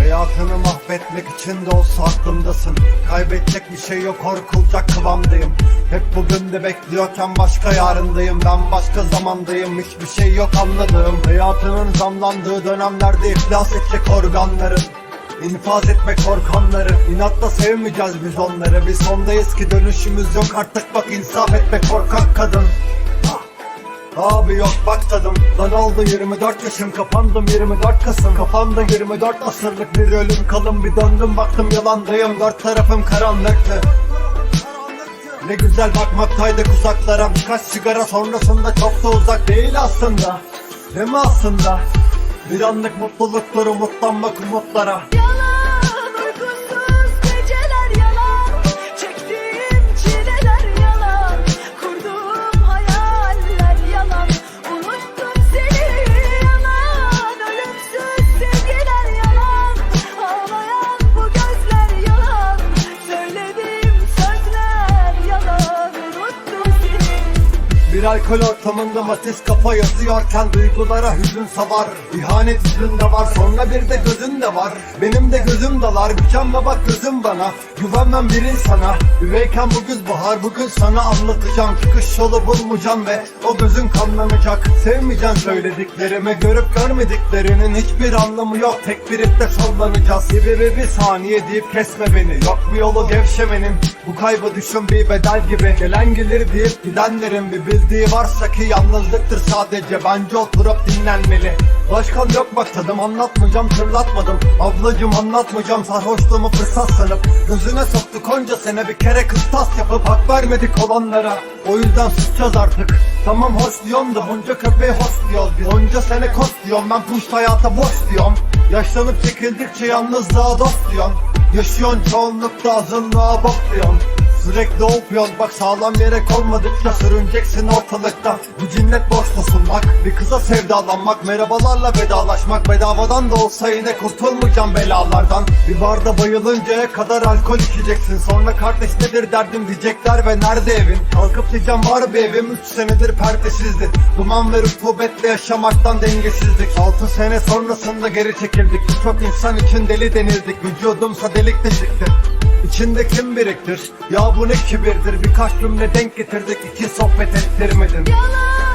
Hayatını mahvetmek için de olsa aklımdasın. Kaybedecek bir şey yok korkulacak kıvamdayım. Hep bugün de bekliyorken başka yarındayım. Ben başka zamandayım hiçbir şey yok anladığım Hayatının zamlandığı dönemlerde iflas edecek organların İnfaz etmek korkanları. İnatla sevmeyeceğiz biz onları. Biz sondayız ki dönüşümüz yok. Artık bak insaf etme korkak kadın Abi yok bak tadım Lan oldu 24 yaşım kapandım 24 Kasım. Kafamda 24 asırlık bir ölüm kalın Bir döndüm baktım yalandayım. Dört tarafım karanlıktı. Ne güzel bakmaktaydık uzaklara. Birkaç sigara sonrasında çok da uzak değil aslında. Değil mi aslında? Bir anlık mutluluktur umutlanmak umutlara alkol ortamında matiz kafa yazıyorken Duygulara hüzün savar. İhanet yüzünde var sonra bir de gözün de var. Benim de gözüm dalar Gücenme bak gözüm bana. Güvenmem bir insana Üveyken bu güz bahar Bugün sana anlatacağım. Çıkış yolu bulmayacağım ve O gözün kanlanacak. Sevmeyeceksin söylediklerimi Görüp görmediklerinin hiçbir anlamı yok. Tek bir ipte sallanacağız. Bir, bir, saniye deyip kesme beni. Yok bir yolu gevşemenin. Bu kaybı düşün bir bedel gibi. Gelen gelir deyip gidenlerin bir bildiği varsa ki yalnızlıktır sadece. Bence oturup dinlenmeli. Başkan yok bak tadım anlatmayacağım tırlatmadım Ablacım anlatmayacağım sarhoşluğumu fırsat sanıp Gözüne soktuk onca sene bir kere kıstas yapıp Hak vermedik olanlara. O yüzden susacağız artık. Tamam hoş diyorum da bunca köpeği hoş diyoruz biz Onca sene kost diyorum ben puş hayata boş diyorum. Yaşlanıp çekildikçe yalnızlığa dost diyorum. Yaşıyorsun çoğunlukta azınlığa bok diyorum Sürekli okuyorsun bak sağlam yere olmadıkça sürüneceksin ortalıkta. Bir cinnet boş sunmak Bir kıza sevdalanmak Merhabalarla vedalaşmak. Bedavadan da olsa yine kurtulmayacağım belalardan. Bir barda bayılıncaya kadar alkol içeceksin. Sonra kardeş nedir derdim diyecekler ve nerede evin? Kalkıp diyeceğim var bir evim 3 senedir perdesizdi Duman ve rutubetle yaşamaktan dengesizlik. 6 sene sonrasında geri çekildik. Birçok insan için deli denildik Vücudumsa delik deşikti İçinde kim biriktir? Ya bu ne kibirdir? Birkaç cümle denk getirdik iki sohbet ettirmedin Yalan